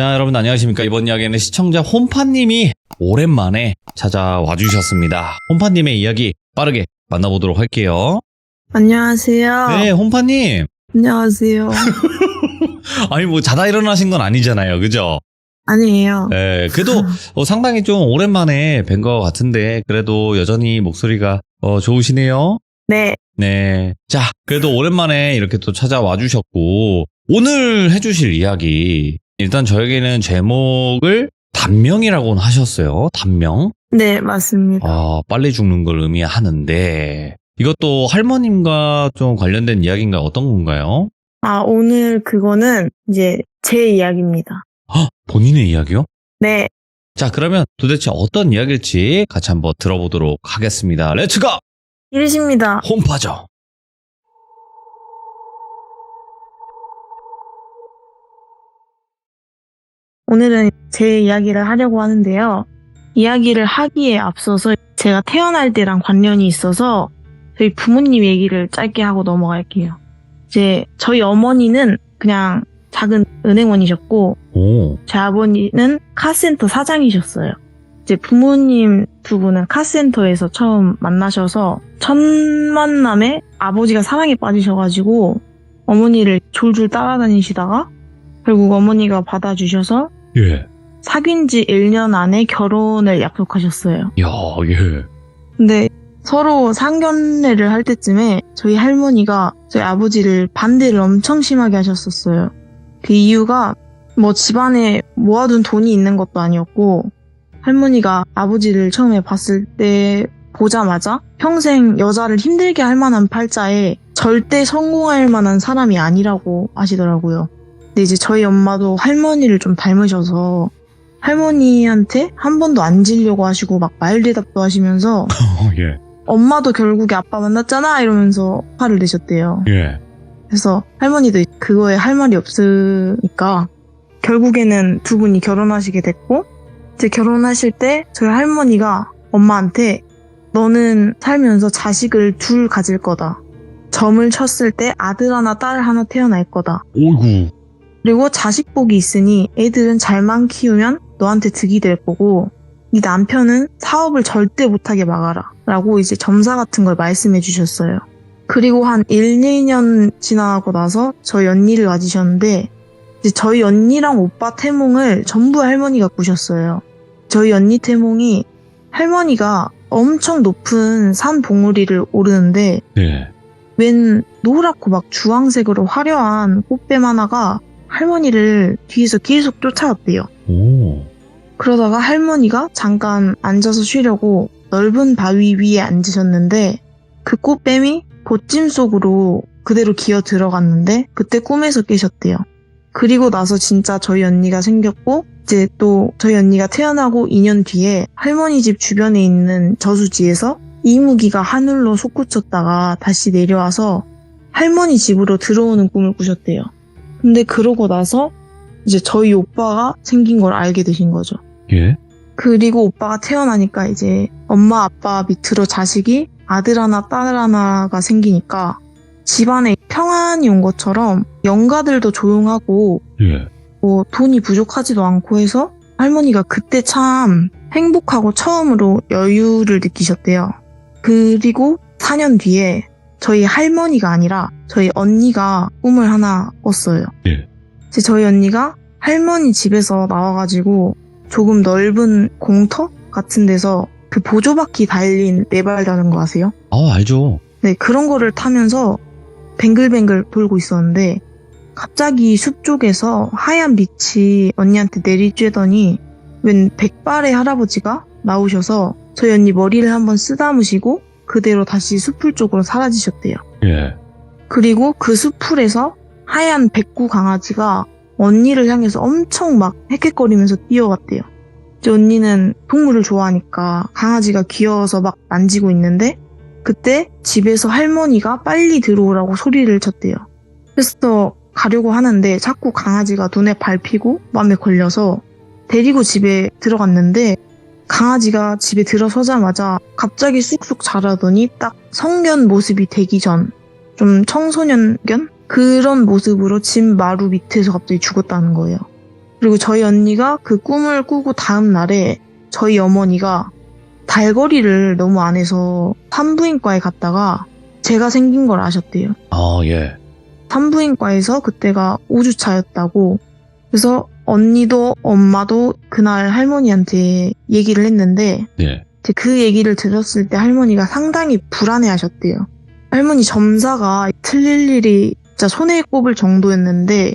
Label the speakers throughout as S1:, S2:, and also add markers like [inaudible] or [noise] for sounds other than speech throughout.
S1: 자, 여러분 안녕하십니까. 이번 이야기는 시청자 홈파님이 오랜만에 찾아와 주셨습니다. 홈파님의 이야기 빠르게 만나보도록 할게요.
S2: 안녕하세요.
S1: 네, 홈파님.
S2: 안녕하세요. [laughs]
S1: 아니, 뭐 자다 일어나신 건 아니잖아요. 그죠?
S2: 아니에요.
S1: 네, 그래도 [laughs] 어, 상당히 좀 오랜만에 뵌 것 같은데, 그래도 여전히 목소리가 어, 좋으시네요.
S2: 네.
S1: 네. 자, 그래도 오랜만에 이렇게 또 찾아와 주셨고, 오늘 해주실 이야기, 일단 저에게는 제목을 단명이라고는 하셨어요. 단명.
S2: 네, 맞습니다.
S1: 아, 빨리 죽는 걸 의미하는데, 이것도 할머님과 좀 관련된 이야기인가 어떤 건가요?
S2: 아, 오늘 그거는 이제 제 이야기입니다.
S1: 헉, 본인의 이야기요?
S2: 네.
S1: 자, 그러면 도대체 어떤 이야기일지 같이 한번 들어보도록 하겠습니다. 렛츠고!
S2: 이르십니다.
S1: 홈파죠.
S2: 오늘은 제 이야기를 하려고 하는데요. 이야기를 하기에 앞서서 제가 태어날 때랑 관련이 있어서 저희 부모님 얘기를 짧게 하고 넘어갈게요. 이제 저희 어머니는 그냥 작은 은행원이셨고
S1: 오,
S2: 제 아버지는 카센터 사장이셨어요. 이제 부모님 두 분은 카센터에서 처음 만나셔서 첫 만남에 아버지가 사랑에 빠지셔가지고 어머니를 졸졸 따라다니시다가 결국 어머니가 받아주셔서
S1: 예.
S2: 사귄 지 1년 안에 결혼을 약속하셨어요.
S1: 야, 예.
S2: 근데 서로 상견례를 할 때쯤에 저희 할머니가 저희 아버지를 반대를 엄청 심하게 하셨었어요. 그 이유가 뭐 집안에 모아둔 돈이 있는 것도 아니었고 할머니가 아버지를 처음에 봤을 때 보자마자 평생 여자를 힘들게 할 만한 팔자에 절대 성공할 만한 사람이 아니라고 하시더라고요. 근데 이제 저희 엄마도 할머니를 좀 닮으셔서 할머니한테 한 번도 안 지려고 하시고 막 말대답도 하시면서 [laughs]
S1: 어, 예.
S2: 엄마도 결국에 아빠 만났잖아 이러면서 화를 내셨대요.
S1: 예.
S2: 그래서 할머니도 그거에 할 말이 없으니까 결국에는 두 분이 결혼하시게 됐고 이제 결혼하실 때 저희 할머니가 엄마한테 너는 살면서 자식을 둘 가질 거다. 점을 쳤을 때 아들 하나 딸 하나 태어날 거다.
S1: 오이구.
S2: 그리고 자식 복이 있으니 애들은 잘만 키우면 너한테 득이 될 거고 네 남편은 사업을 절대 못하게 막아라 라고 이제 점사 같은 걸 말씀해 주셨어요. 그리고 한 1, 2년 지나고 나서 저희 언니를 가지셨는데 이제 저희 언니랑 오빠 태몽을 전부 할머니가 꾸셨어요. 저희 언니 태몽이 할머니가 엄청 높은 산 봉우리를 오르는데
S1: 예.
S2: 웬 노랗고 막 주황색으로 화려한 꽃뱀 하나가 할머니를 뒤에서 계속 쫓아왔대요.
S1: 오.
S2: 그러다가 할머니가 잠깐 앉아서 쉬려고 넓은 바위 위에 앉으셨는데 그 꽃뱀이 보찜 속으로 그대로 기어 들어갔는데 그때 꿈에서 깨셨대요. 그리고 나서 진짜 저희 언니가 생겼고 이제 또 저희 언니가 태어나고 2년 뒤에 할머니 집 주변에 있는 저수지에서 이무기가 하늘로 솟구쳤다가 다시 내려와서 할머니 집으로 들어오는 꿈을 꾸셨대요. 근데 그러고 나서 이제 저희 오빠가 생긴 걸 알게 되신 거죠.
S1: 예.
S2: 그리고 오빠가 태어나니까 이제 엄마 아빠 밑으로 자식이 아들 하나 딸 하나가 생기니까 집안에 평안이 온 것처럼 영가들도 조용하고
S1: 예.
S2: 뭐 돈이 부족하지도 않고 해서 할머니가 그때 참 행복하고 처음으로 여유를 느끼셨대요. 그리고 4년 뒤에 저희 할머니가 아니라 저희 언니가 꿈을 하나 꿨어요.
S1: 예.
S2: 이제 저희 언니가 할머니 집에서 나와가지고 조금 넓은 공터 같은 데서 그 보조바퀴 달린 네발 다는 거 아세요?
S1: 아, 알죠.
S2: 네, 그런 거를 타면서 뱅글뱅글 돌고 있었는데 갑자기 숲 쪽에서 하얀 빛이 언니한테 내리쬐더니 웬 백발의 할아버지가 나오셔서 저희 언니 머리를 한번 쓰다무시고 그대로 다시 숲풀 쪽으로 사라지셨대요.
S1: 예.
S2: 그리고 그 숲풀에서 하얀 백구 강아지가 언니를 향해서 엄청 막 헥헥거리면서 뛰어왔대요. 이제 언니는 동물을 좋아하니까 강아지가 귀여워서 막 만지고 있는데 그때 집에서 할머니가 빨리 들어오라고 소리를 쳤대요. 그래서 가려고 하는데 자꾸 강아지가 눈에 밟히고 마음에 걸려서 데리고 집에 들어갔는데 강아지가 집에 들어서자마자 갑자기 쑥쑥 자라더니 딱 성견 모습이 되기 전 좀 청소년견? 그런 모습으로 집 마루 밑에서 갑자기 죽었다는 거예요. 그리고 저희 언니가 그 꿈을 꾸고 다음 날에 저희 어머니가 달거리를 너무 안 해서 산부인과에 갔다가 제가 생긴 걸 아셨대요.
S1: 아, 예.
S2: 산부인과에서 그때가 5주차였다고. 그래서 언니도 엄마도 그날 할머니한테 얘기를 했는데
S1: 네.
S2: 이제 그 얘기를 들었을 때 할머니가 상당히 불안해 하셨대요. 할머니 점사가 틀릴 일이 진짜 손에 꼽을 정도였는데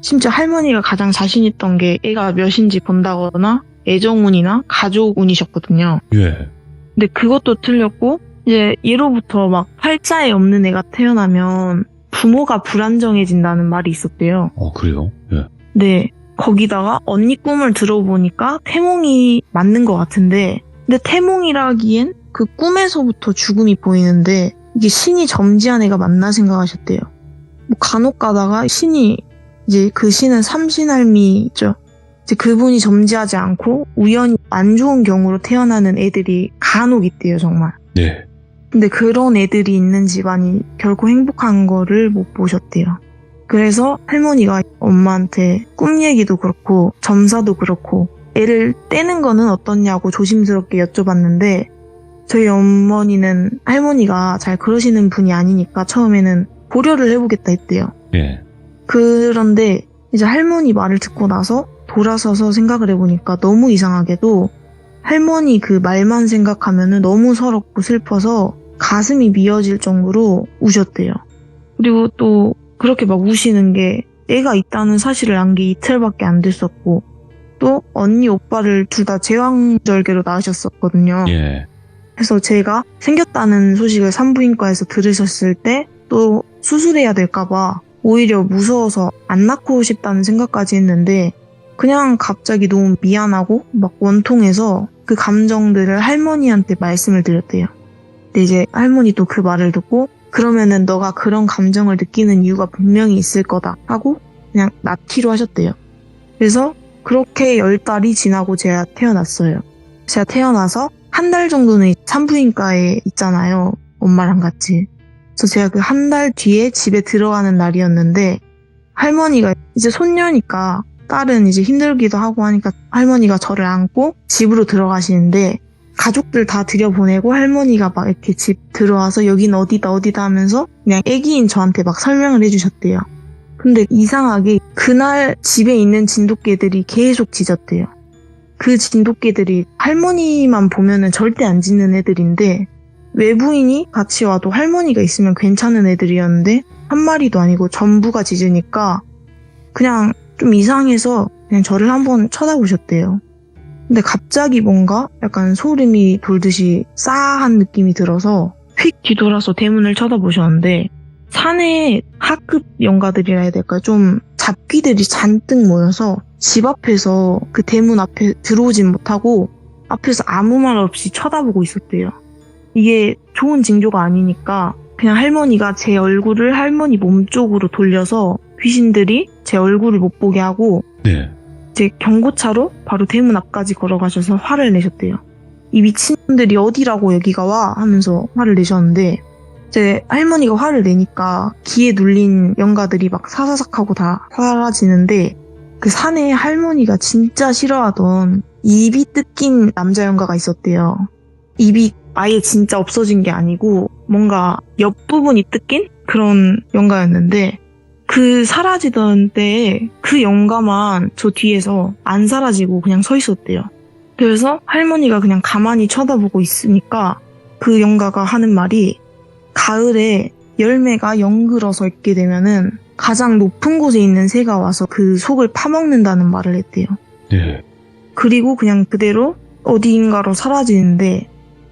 S2: 심지어 할머니가 가장 자신 있던 게 애가 몇인지 본다거나 애정운이나 가족운이셨거든요.
S1: 예.
S2: 근데 그것도 틀렸고 이제 예로부터 막 팔자에 없는 애가 태어나면 부모가 불안정해진다는 말이 있었대요.
S1: 어, 그래요? 예.
S2: 네. 거기다가 언니 꿈을 들어보니까 태몽이 맞는 것 같은데 근데 태몽이라기엔 그 꿈에서부터 죽음이 보이는데 이게 신이 점지한 애가 맞나 생각하셨대요. 뭐 간혹 가다가 신이 이제 그 신은 삼신할미죠. 이제 그분이 점지하지 않고 우연히 안 좋은 경우로 태어나는 애들이 간혹 있대요, 정말.
S1: 네.
S2: 근데 그런 애들이 있는 집안이 결코 행복한 거를 못 보셨대요. 그래서 할머니가 엄마한테 꿈 얘기도 그렇고 점사도 그렇고 애를 떼는 거는 어떻냐고 조심스럽게 여쭤봤는데 저희 어머니는 할머니가 잘 그러시는 분이 아니니까 처음에는 고려를 해보겠다 했대요.
S1: 예.
S2: 그런데 이제 할머니 말을 듣고 나서 돌아서서 생각을 해보니까 너무 이상하게도 할머니 그 말만 생각하면은 너무 서럽고 슬퍼서 가슴이 미어질 정도로 우셨대요. 그리고 또 그렇게 막 우시는 게 애가 있다는 사실을 안 게 이틀밖에 안 됐었고 또 언니 오빠를 둘 다 제왕절개로 낳으셨었거든요.
S1: 예.
S2: 그래서 제가 생겼다는 소식을 산부인과에서 들으셨을 때 또 수술해야 될까봐 오히려 무서워서 안 낳고 싶다는 생각까지 했는데 그냥 갑자기 너무 미안하고 막 원통해서 그 감정들을 할머니한테 말씀을 드렸대요. 근데 이제 할머니도 그 말을 듣고 그러면은 너가 그런 감정을 느끼는 이유가 분명히 있을 거다 하고 그냥 낳기로 하셨대요. 그래서 그렇게 열 달이 지나고 제가 태어났어요. 제가 태어나서 한 달 정도는 산부인과에 있잖아요. 엄마랑 같이. 그래서 제가 그 한 달 뒤에 집에 들어가는 날이었는데 할머니가 이제 손녀니까 딸은 이제 힘들기도 하고 하니까 할머니가 저를 안고 집으로 들어가시는데 가족들 다 들여보내고 할머니가 막 이렇게 집 들어와서 여긴 어디다 어디다 하면서 그냥 애기인 저한테 막 설명을 해주셨대요. 근데 이상하게 그날 집에 있는 진돗개들이 계속 짖었대요. 그 진돗개들이 할머니만 보면은 절대 안 짖는 애들인데 외부인이 같이 와도 할머니가 있으면 괜찮은 애들이었는데 한 마리도 아니고 전부가 짖으니까 그냥 좀 이상해서 그냥 저를 한번 쳐다보셨대요. 근데 갑자기 뭔가 약간 소름이 돌듯이 싸한 느낌이 들어서 휙 뒤돌아서 대문을 쳐다보셨는데 산에 하급 영가들이라 해야 될까요? 좀 잡귀들이 잔뜩 모여서 집 앞에서 그 대문 앞에 들어오진 못하고 앞에서 아무 말 없이 쳐다보고 있었대요. 이게 좋은 징조가 아니니까 그냥 할머니가 제 얼굴을 할머니 몸 쪽으로 돌려서 귀신들이 제 얼굴을 못 보게 하고
S1: 네.
S2: 이제 경고차로 바로 대문 앞까지 걸어가셔서 화를 내셨대요. 이 미친놈들이 어디라고 여기가 와 하면서 화를 내셨는데 이제 할머니가 화를 내니까 기에 눌린 영가들이 막 사사삭 하고 다 사라지는데 그 산에 할머니가 진짜 싫어하던 입이 뜯긴 남자 영가가 있었대요. 입이 아예 진짜 없어진 게 아니고 뭔가 옆부분이 뜯긴 그런 영가였는데 그 사라지던 때에 그 영가만 저 뒤에서 안 사라지고 그냥 서 있었대요. 그래서 할머니가 그냥 가만히 쳐다보고 있으니까 그 영가가 하는 말이 가을에 열매가 영글어서 있게 되면은 가장 높은 곳에 있는 새가 와서 그 속을 파먹는다는 말을 했대요.
S1: 네.
S2: 그리고 그냥 그대로 어디인가로 사라지는데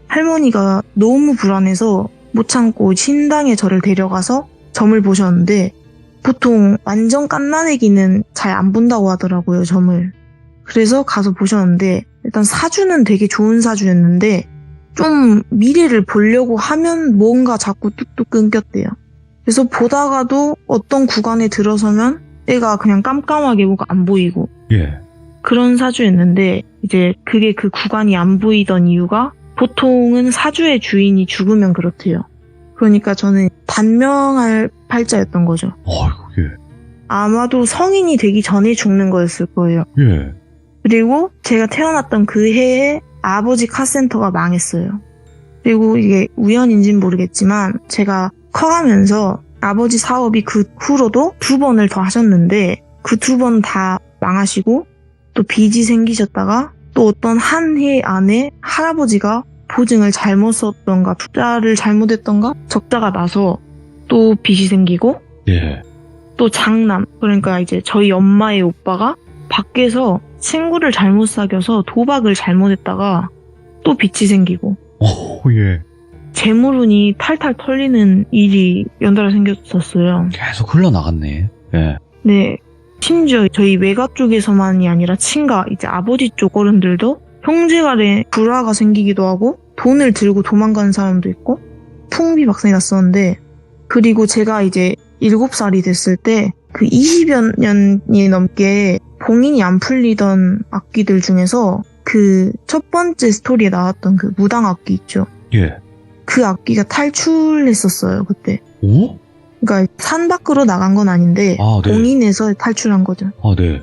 S2: 할머니가 너무 불안해서 못 참고 신당에 저를 데려가서 점을 보셨는데 보통 완전 깐난애기는 잘 안 본다고 하더라고요, 점을. 그래서 가서 보셨는데 일단 사주는 되게 좋은 사주였는데 좀 미래를 보려고 하면 뭔가 자꾸 뚝뚝 끊겼대요. 그래서 보다가도 어떤 구간에 들어서면 애가 그냥 깜깜하게 뭐가 안 보이고
S1: 예.
S2: 그런 사주였는데 이제 그게 그 구간이 안 보이던 이유가 보통은 사주의 주인이 죽으면 그렇대요. 그러니까 저는 단명할 팔자였던 거죠.
S1: 어이구, 예.
S2: 아마도 성인이 되기 전에 죽는 거였을 거예요.
S1: 예.
S2: 그리고 제가 태어났던 그 해에 아버지 카센터가 망했어요. 그리고 이게 우연인지는 모르겠지만 제가 커가면서 아버지 사업이 그 후로도 두 번을 더 하셨는데 그 두 번 다 망하시고 또 빚이 생기셨다가 또 어떤 한 해 안에 할아버지가 보증을 잘못 썼던가 투자를 잘못했던가 적자가 나서 또 빚이 생기고
S1: 예.
S2: 또 장남 그러니까 이제 저희 엄마의 오빠가 밖에서 친구를 잘못 사귀어서 도박을 잘못했다가 또 빚이 생기고
S1: 오, 예.
S2: 재물운이 탈탈 털리는 일이 연달아 생겼었어요.
S1: 계속 흘러나갔네. 예.
S2: 네. 심지어 저희 외가 쪽에서만이 아니라 친가, 이제 아버지 쪽 어른들도 형제간에 불화가 생기기도 하고 돈을 들고 도망가는 사람도 있고 풍비박산이 났었는데 그리고 제가 이제 7살이 됐을 때 그 20여 년이 넘게 봉인이 안 풀리던 악기들 중에서 그 첫 번째 스토리에 나왔던 그 무당 악기 있죠.
S1: 예.
S2: 그 악기가 탈출했었어요, 그때.
S1: 오?
S2: 그러니까 산 밖으로 나간 건 아닌데
S1: 아, 네.
S2: 봉인에서 탈출한 거죠.
S1: 아, 네.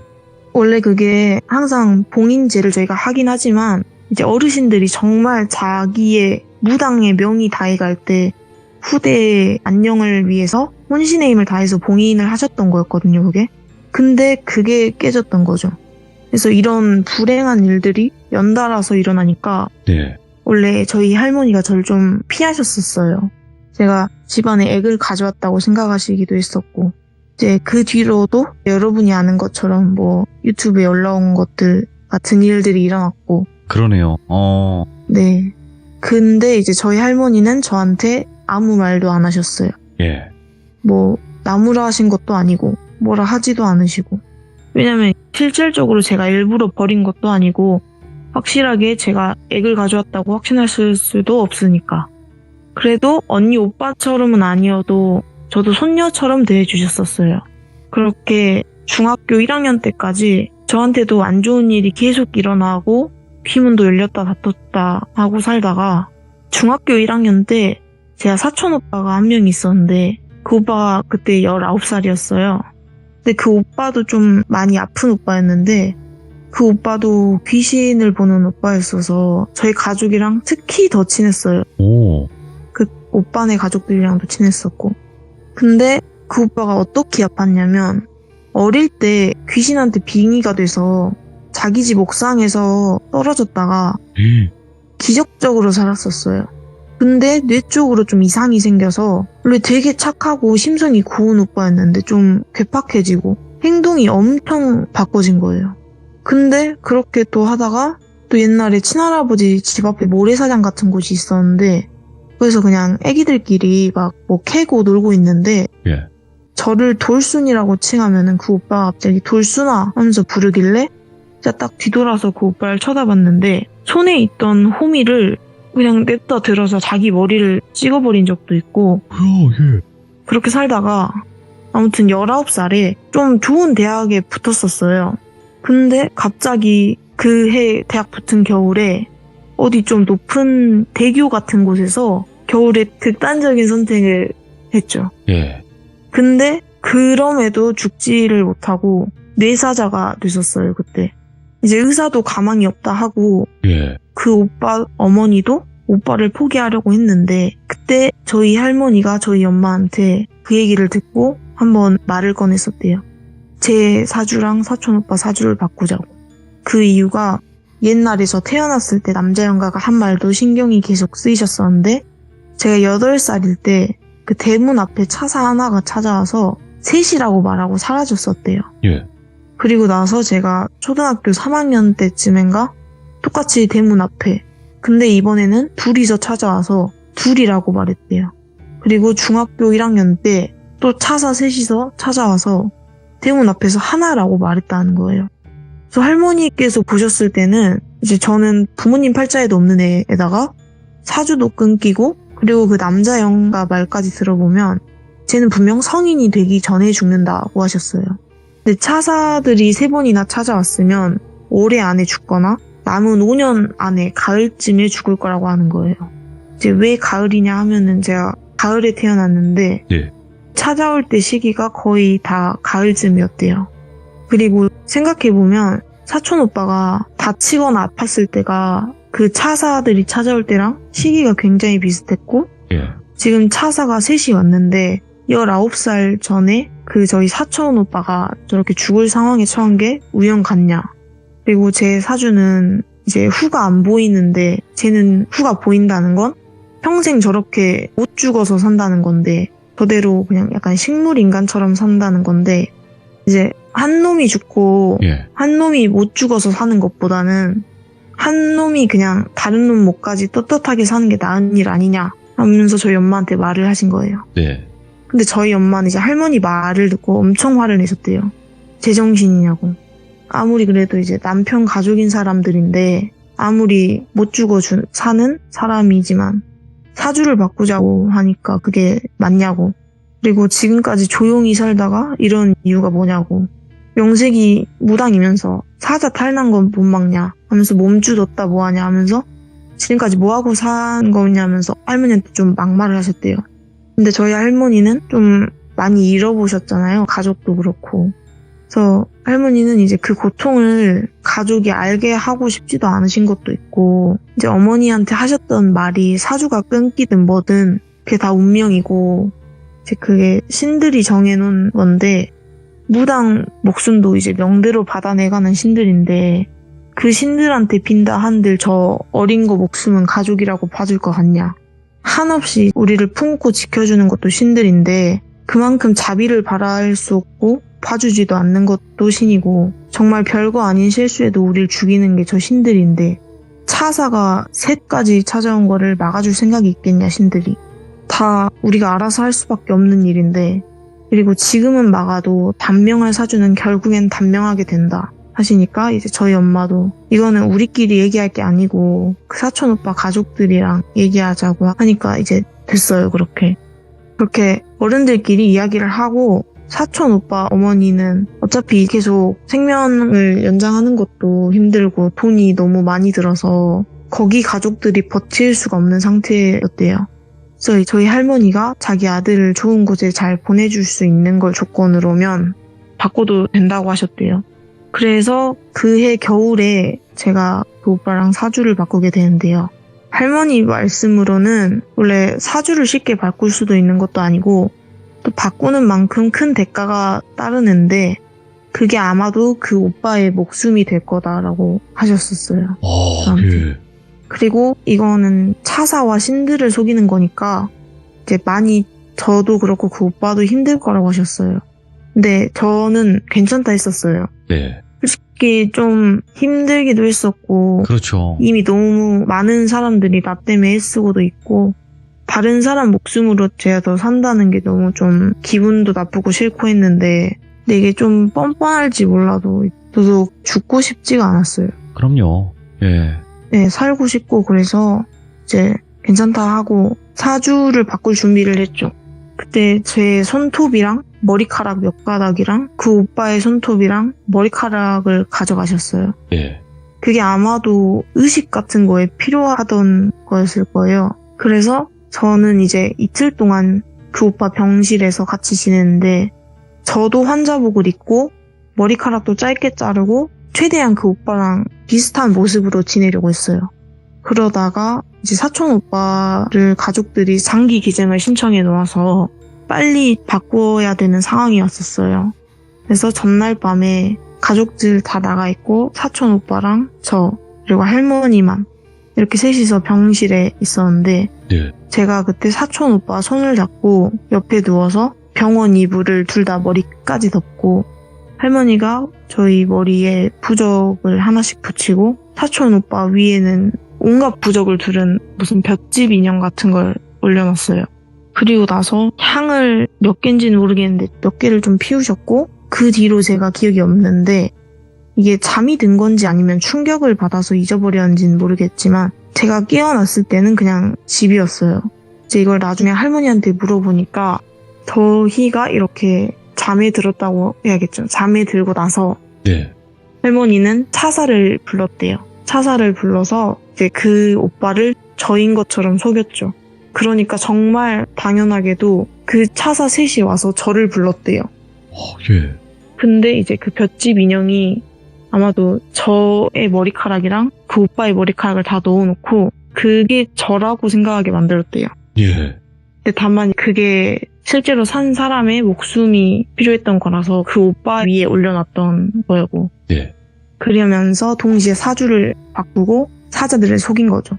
S2: 원래 그게 항상 봉인제를 저희가 하긴 하지만 이제 어르신들이 정말 자기의 무당의 명이 다해갈 때 후대의 안녕을 위해서 혼신의 힘을 다해서 봉인을 하셨던 거였거든요, 그게. 근데 그게 깨졌던 거죠. 그래서 이런 불행한 일들이 연달아서 일어나니까
S1: 네.
S2: 원래 저희 할머니가 저를 좀 피하셨었어요. 제가 집안에 액을 가져왔다고 생각하시기도 했었고, 이제 그 뒤로도 여러분이 아는 것처럼 뭐 유튜브에 올라온 것들 같은 일들이 일어났고,
S1: 그러네요. 어.
S2: 네. 근데 이제 저희 할머니는 저한테 아무 말도 안 하셨어요.
S1: 예.
S2: 뭐, 나무라 하신 것도 아니고, 뭐라 하지도 않으시고. 왜냐면 실질적으로 제가 일부러 버린 것도 아니고, 확실하게 제가 액을 가져왔다고 확신했을 수도 없으니까. 그래도 언니 오빠처럼은 아니어도 저도 손녀처럼 대해주셨었어요. 그렇게 중학교 1학년 때까지 저한테도 안 좋은 일이 계속 일어나고 피문도 열렸다 닫혔다 하고 살다가 중학교 1학년 때 제가 사촌 오빠가 한 명 있었는데 그 오빠가 그때 19살이었어요. 근데 그 오빠도 좀 많이 아픈 오빠였는데 그 오빠도 귀신을 보는 오빠였어서 저희 가족이랑 특히 더 친했어요.
S1: 오.
S2: 그 오빠네 가족들이랑도 친했었고. 근데 그 오빠가 어떻게 아팠냐면 어릴 때 귀신한테 빙의가 돼서 자기 집 옥상에서 떨어졌다가
S1: 예.
S2: 기적적으로 살았었어요. 근데 뇌 쪽으로 좀 이상이 생겨서 원래 되게 착하고 심성이 고운 오빠였는데 좀 괴팍해지고 행동이 엄청 바꿔진 거예요. 근데 그렇게 또 하다가 또 옛날에 친할아버지 집 앞에 모래사장 같은 곳이 있었는데 그래서 그냥 애기들끼리 막 뭐 캐고 놀고 있는데
S1: 예.
S2: 저를 돌순이라고 칭하면은 그 오빠가 갑자기 돌순아 하면서 부르길래 제가 딱 뒤돌아서 그 오빠를 쳐다봤는데 손에 있던 호미를 그냥 냅다 들어서 자기 머리를 찍어버린 적도 있고
S1: 뭐야, 예.
S2: 그렇게 살다가 아무튼 19살에 좀 좋은 대학에 붙었었어요. 근데 갑자기 그 해 대학 붙은 겨울에 어디 좀 높은 대교 같은 곳에서 겨울에 극단적인 선택을 했죠.
S1: 예.
S2: 근데 그럼에도 죽지를 못하고 뇌사자가 됐었어요, 그때. 이제 의사도 가망이 없다 하고
S1: 예.
S2: 그 오빠 어머니도 오빠를 포기하려고 했는데 그때 저희 할머니가 저희 엄마한테 그 얘기를 듣고 한번 말을 꺼냈었대요. 제 사주랑 사촌 오빠 사주를 바꾸자고. 그 이유가 옛날에 저 태어났을 때 남자 영가가 한 말도 신경이 계속 쓰이셨었는데 제가 8살일 때 그 대문 앞에 차사 하나가 찾아와서 셋이라고 말하고 사라졌었대요.
S1: 예.
S2: 그리고 나서 제가 초등학교 3학년 때쯤인가 똑같이 대문 앞에 근데 이번에는 둘이서 찾아와서 둘이라고 말했대요. 그리고 중학교 1학년 때 또 차사 셋이서 찾아와서 대문 앞에서 하나라고 말했다는 거예요. 그래서 할머니께서 보셨을 때는 이제 저는 부모님 팔자에도 없는 애에다가 사주도 끊기고 그리고 그 남자 영가 말까지 들어보면 쟤는 분명 성인이 되기 전에 죽는다고 하셨어요. 근데 차사들이 세 번이나 찾아왔으면 올해 안에 죽거나 남은 5년 안에 가을쯤에 죽을 거라고 하는 거예요. 이제 왜 가을이냐 하면은 제가 가을에 태어났는데
S1: 예.
S2: 찾아올 때 시기가 거의 다 가을쯤이었대요. 그리고 생각해보면 사촌 오빠가 다치거나 아팠을 때가 그 차사들이 찾아올 때랑 시기가 굉장히 비슷했고
S1: 예.
S2: 지금 차사가 셋이 왔는데 19살 전에 그 저희 사촌 오빠가 저렇게 죽을 상황에 처한 게 우연 같냐. 그리고 제 사주는 이제 후가 안 보이는데 쟤는 후가 보인다는 건 평생 저렇게 못 죽어서 산다는 건데 저대로 그냥 약간 식물 인간처럼 산다는 건데 이제 한 놈이 죽고
S1: 예.
S2: 한 놈이 못 죽어서 사는 것보다는 한 놈이 그냥 다른 놈 목까지 떳떳하게 사는 게 나은 일 아니냐 하면서 저희 엄마한테 말을 하신 거예요.
S1: 네.
S2: 근데 저희 엄마는 이제 할머니 말을 듣고 엄청 화를 내셨대요. 제정신이냐고. 아무리 그래도 이제 남편 가족인 사람들인데 아무리 못 죽어 준 사는 사람이지만 사주를 바꾸자고 하니까 그게 맞냐고. 그리고 지금까지 조용히 살다가 이런 이유가 뭐냐고. 명색이 무당이면서 사자 탈난 건 못 막냐 하면서 몸주 뒀다 뭐하냐 하면서 지금까지 뭐하고 산 거냐면서 할머니한테 좀 막말을 하셨대요. 근데 저희 할머니는 좀 많이 잃어보셨잖아요. 가족도 그렇고. 그래서 할머니는 이제 그 고통을 가족이 알게 하고 싶지도 않으신 것도 있고, 이제 어머니한테 하셨던 말이 사주가 끊기든 뭐든 그게 다 운명이고, 이제 그게 신들이 정해놓은 건데, 무당 목숨도 이제 명대로 받아내가는 신들인데, 그 신들한테 빈다 한들 저 어린 거 목숨은 가족이라고 봐줄 것 같냐. 한없이 우리를 품고 지켜주는 것도 신들인데 그만큼 자비를 바랄 수 없고 봐주지도 않는 것도 신이고 정말 별거 아닌 실수에도 우리를 죽이는 게 저 신들인데 차사가 셋까지 찾아온 거를 막아줄 생각이 있겠냐 신들이. 다 우리가 알아서 할 수밖에 없는 일인데 그리고 지금은 막아도 단명할 사주는 결국엔 단명하게 된다 하시니까 이제 저희 엄마도 이거는 우리끼리 얘기할 게 아니고 그 사촌 오빠 가족들이랑 얘기하자고 하니까 이제 됐어요 그렇게 그렇게 어른들끼리 이야기를 하고 사촌 오빠 어머니는 어차피 계속 생명을 연장하는 것도 힘들고 돈이 너무 많이 들어서 거기 가족들이 버틸 수가 없는 상태였대요. 그래서 저희 할머니가 자기 아들을 좋은 곳에 잘 보내줄 수 있는 걸 조건으로면 바꿔도 된다고 하셨대요. 그래서 그해 겨울에 제가 그 오빠랑 사주를 바꾸게 되는데요. 할머니 말씀으로는 원래 사주를 쉽게 바꿀 수도 있는 것도 아니고 또 바꾸는 만큼 큰 대가가 따르는데 그게 아마도 그 오빠의 목숨이 될 거다라고 하셨었어요.
S1: 어,
S2: 저한테.
S1: 예.
S2: 그리고 이거는 차사와 신들을 속이는 거니까 이제 많이 저도 그렇고 그 오빠도 힘들 거라고 하셨어요. 근데 저는 괜찮다 했었어요.
S1: 네.
S2: 솔직히 좀 힘들기도 했었고
S1: 그렇죠.
S2: 이미 너무 많은 사람들이 나 때문에 애쓰고도 있고 다른 사람 목숨으로 제가 더 산다는 게 너무 좀 기분도 나쁘고 싫고 했는데 근데 이게 좀 뻔뻔할지 몰라도 저도 죽고 싶지가 않았어요.
S1: 그럼요. 예.
S2: 네, 살고 싶고 그래서 이제 괜찮다 하고 사주를 바꿀 준비를 했죠. 그때 제 손톱이랑 머리카락 몇 가닥이랑 그 오빠의 손톱이랑 머리카락을 가져가셨어요.
S1: 예.
S2: 그게 아마도 의식 같은 거에 필요하던 거였을 거예요. 그래서 저는 이제 이틀 동안 그 오빠 병실에서 같이 지냈는데 저도 환자복을 입고 머리카락도 짧게 자르고 최대한 그 오빠랑 비슷한 모습으로 지내려고 했어요. 그러다가 이제 사촌 오빠를 가족들이 장기 기증을 신청해 놓아서 빨리 바꿔야 되는 상황이 왔었어요. 그래서 전날 밤에 가족들 다 나가 있고 사촌 오빠랑 저 그리고 할머니만 이렇게 셋이서 병실에 있었는데
S1: 네.
S2: 제가 그때 사촌 오빠 손을 잡고 옆에 누워서 병원 이불을 둘 다 머리까지 덮고 할머니가 저희 머리에 부적을 하나씩 붙이고 사촌 오빠 위에는 온갖 부적을 두른 무슨 볏짚 인형 같은 걸 올려놨어요. 그리고 나서 향을 몇 개인지는 모르겠는데 몇 개를 좀 피우셨고 그 뒤로 제가 기억이 없는데 이게 잠이 든 건지 아니면 충격을 받아서 잊어버렸는지는 모르겠지만 제가 깨어났을 때는 그냥 집이었어요. 이제 이걸 나중에 할머니한테 물어보니까 저희가 이렇게 잠에 들었다고 해야겠죠. 잠에 들고 나서
S1: 네.
S2: 할머니는 차사를 불렀대요. 차사를 불러서 이제 그 오빠를 저인 것처럼 속였죠. 그러니까 정말 당연하게도 그 차사 셋이 와서 저를 불렀대요.
S1: 어, 예.
S2: 근데 이제 그 볏짚 인형이 아마도 저의 머리카락이랑 그 오빠의 머리카락을 다 넣어놓고 그게 저라고 생각하게 만들었대요.
S1: 예.
S2: 근데 다만 그게 실제로 산 사람의 목숨이 필요했던 거라서 그 오빠 위에 올려놨던 거였고
S1: 예.
S2: 그러면서 동시에 사주를 바꾸고 사자들을 속인 거죠.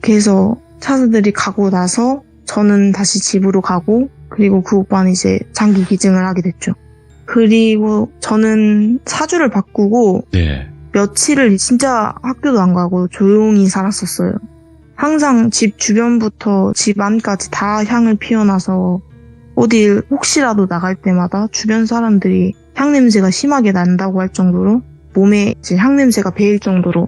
S2: 그래서 사자들이 가고 나서 저는 다시 집으로 가고 그리고 그 오빠는 이제 장기 기증을 하게 됐죠. 그리고 저는 사주를 바꾸고
S1: 예.
S2: 며칠을 진짜 학교도 안 가고 조용히 살았었어요. 항상 집 주변부터 집 안까지 다 향을 피워놔서 어딜 혹시라도 나갈 때마다 주변 사람들이 향 냄새가 심하게 난다고 할 정도로 몸에 이제 향 냄새가 배일 정도로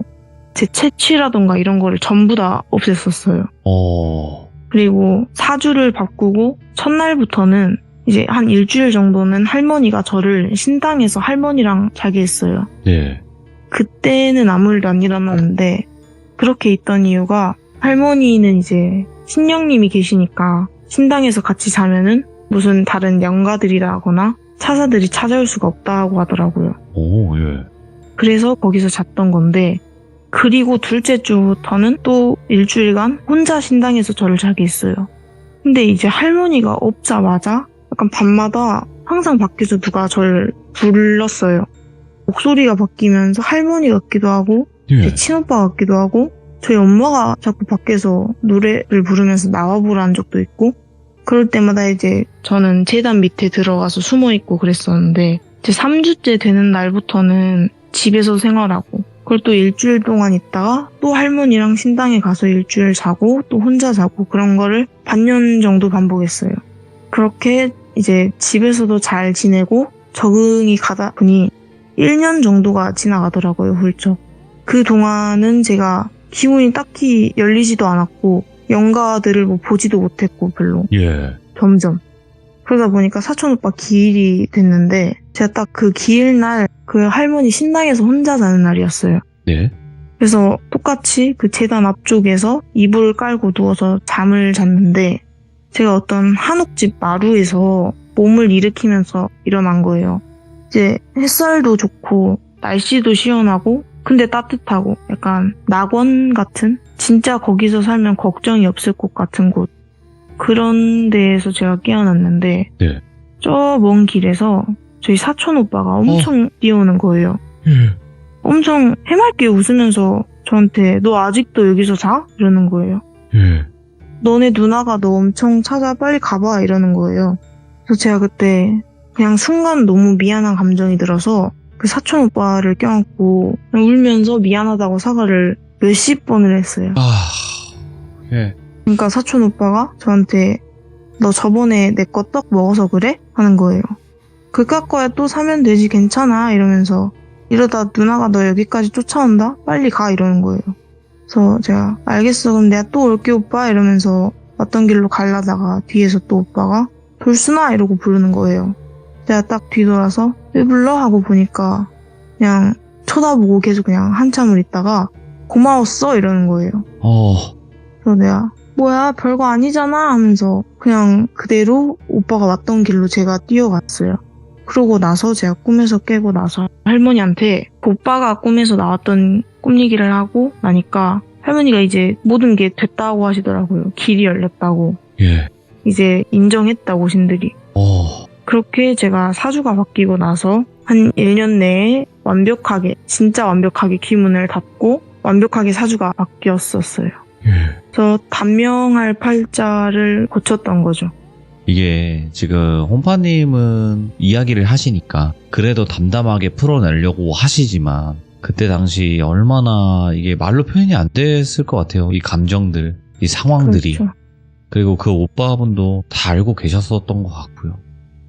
S2: 제 채취라던가 이런 거를 전부 다 없앴었어요.
S1: 어.
S2: 그리고 사주를 바꾸고 첫날부터는 이제 한 일주일 정도는 할머니가 저를 신당에서 할머니랑 자게 했어요.
S1: 예.
S2: 그때는 아무 일도 안 일어났는데 그렇게 있던 이유가 할머니는 이제 신령님이 계시니까 신당에서 같이 자면은 무슨 다른 영가들이라거나 차사들이 찾아올 수가 없다고 하더라고요.
S1: 오, 예.
S2: 그래서 거기서 잤던 건데 그리고 둘째 주부터는 또 일주일간 혼자 신당에서 저를 자게 했어요. 근데 이제 할머니가 없자마자 약간 밤마다 항상 밖에서 누가 저를 불렀어요. 목소리가 바뀌면서 할머니 같기도 하고
S1: 예.
S2: 제 친오빠 같기도 하고 저희 엄마가 자꾸 밖에서 노래를 부르면서 나와보라는 적도 있고 그럴 때마다 이제 저는 재단 밑에 들어가서 숨어 있고 그랬었는데 이제 3주째 되는 날부터는 집에서 생활하고 그걸 또 일주일 동안 있다가 또 할머니랑 신당에 가서 일주일 자고 또 혼자 자고 그런 거를 반년 정도 반복했어요. 그렇게 이제 집에서도 잘 지내고 적응이 가다 보니 1년 정도가 지나가더라고요, 훌쩍. 그 동안은 제가 기운이 딱히 열리지도 않았고 영가들을 뭐 보지도 못했고 별로
S1: 예.
S2: 점점 그러다 보니까 사촌 오빠 기일이 됐는데 제가 딱 그 기일 날 그 할머니 신당에서 혼자 자는 날이었어요.
S1: 네.
S2: 그래서 똑같이 그 재단 앞쪽에서 이불을 깔고 누워서 잠을 잤는데 제가 어떤 한옥집 마루에서 몸을 일으키면서 일어난 거예요. 이제 햇살도 좋고 날씨도 시원하고 근데 따뜻하고 약간 낙원 같은 진짜 거기서 살면 걱정이 없을 곳 같은 곳 그런 데에서 제가 깨어났는데
S1: 네.
S2: 저먼 길에서 저희 사촌 오빠가 엄청 뛰어오는 거예요.
S1: 예.
S2: 엄청 해맑게 웃으면서 저한테 너 아직도 여기서 자? 이러는 거예요.
S1: 예.
S2: 너네 누나가 너 엄청 찾아 빨리 가봐 이러는 거예요. 그래서 제가 그때 그냥 순간 너무 미안한 감정이 들어서 그 사촌 오빠를 껴안고 울면서 미안하다고 사과를 몇십 번을 했어요.
S1: 아. 예.
S2: 그러니까 사촌 오빠가 저한테 너 저번에 내 거 떡 먹어서 그래? 하는 거예요. 그깟 거야 또 사면 되지 괜찮아 이러면서 이러다 누나가 너 여기까지 쫓아온다? 빨리 가 이러는 거예요. 그래서 제가 알겠어 그럼 내가 또 올게 오빠 이러면서 왔던 길로 가려다가 뒤에서 또 오빠가 돌순아 이러고 부르는 거예요. 제가 딱 뒤돌아서 왜 불러? 하고 보니까 그냥 쳐다보고 계속 그냥 한참을 있다가 고마웠어 이러는 거예요.
S1: 어.
S2: 그래서 내가 뭐야 별거 아니잖아 하면서 그냥 그대로 오빠가 왔던 길로 제가 뛰어갔어요. 그러고 나서 제가 꿈에서 깨고 나서 할머니한테 그 오빠가 꿈에서 나왔던 꿈 얘기를 하고 나니까 할머니가 이제 모든 게 됐다고 하시더라고요. 길이 열렸다고.
S1: 예.
S2: 이제 인정했다고 신들이.
S1: 어.
S2: 그렇게 제가 사주가 바뀌고 나서 한 1년 내에 완벽하게 진짜 완벽하게 기문을 닫고 완벽하게 사주가 바뀌었었어요.
S1: 예.
S2: 저 단명할 팔자를 고쳤던 거죠.
S1: 이게 지금 홍파님은 이야기를 하시니까 그래도 담담하게 풀어내려고 하시지만 그때 당시 얼마나 이게 말로 표현이 안 됐을 것 같아요. 이 감정들, 이 상황들이.
S2: 그렇죠.
S1: 그리고 그 오빠분도 다 알고 계셨었던 것 같고요.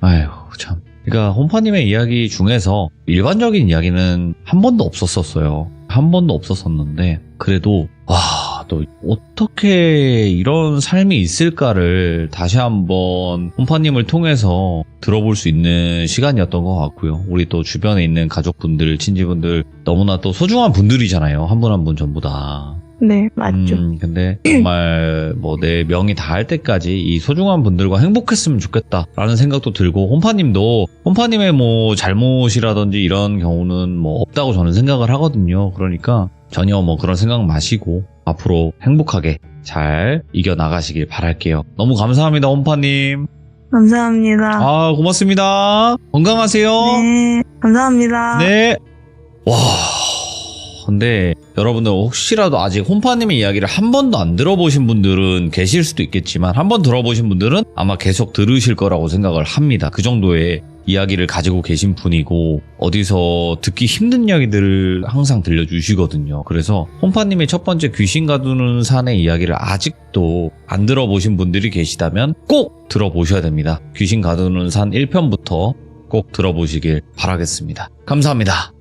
S1: 아휴, 참. 그러니까 혼파님의 이야기 중에서 일반적인 이야기는 한 번도 없었었어요. 한 번도 없었었는데, 그래도, 와, 또 어떻게 이런 삶이 있을까를 다시 한번 혼파님을 통해서 들어볼 수 있는 시간이었던 것 같고요. 우리 또 주변에 있는 가족분들, 친지분들, 너무나 또 소중한 분들이잖아요. 한 분 한분 전부 다.
S2: 네, 맞죠.
S1: 음, 근데 정말 뭐 내 명이 닿을 때까지 이 소중한 분들과 행복했으면 좋겠다라는 생각도 들고 홈파님도 홈파님의 뭐 잘못이라든지 이런 경우는 뭐 없다고 저는 생각을 하거든요. 그러니까 전혀 뭐 그런 생각 마시고 앞으로 행복하게 잘 이겨 나가시길 바랄게요. 너무 감사합니다, 홈파님.
S2: 감사합니다.
S1: 아, 고맙습니다. 건강하세요.
S2: 네, 감사합니다.
S1: 네. 와. 근데 여러분들 혹시라도 아직 홈파님의 이야기를 한 번도 안 들어보신 분들은 계실 수도 있겠지만 한 번 들어보신 분들은 아마 계속 들으실 거라고 생각을 합니다. 그 정도의 이야기를 가지고 계신 분이고 어디서 듣기 힘든 이야기들을 항상 들려주시거든요. 그래서 홈파님의 첫 번째 귀신 가두는 산의 이야기를 아직도 안 들어보신 분들이 계시다면 꼭 들어보셔야 됩니다. 귀신 가두는 산 1편부터 꼭 들어보시길 바라겠습니다. 감사합니다.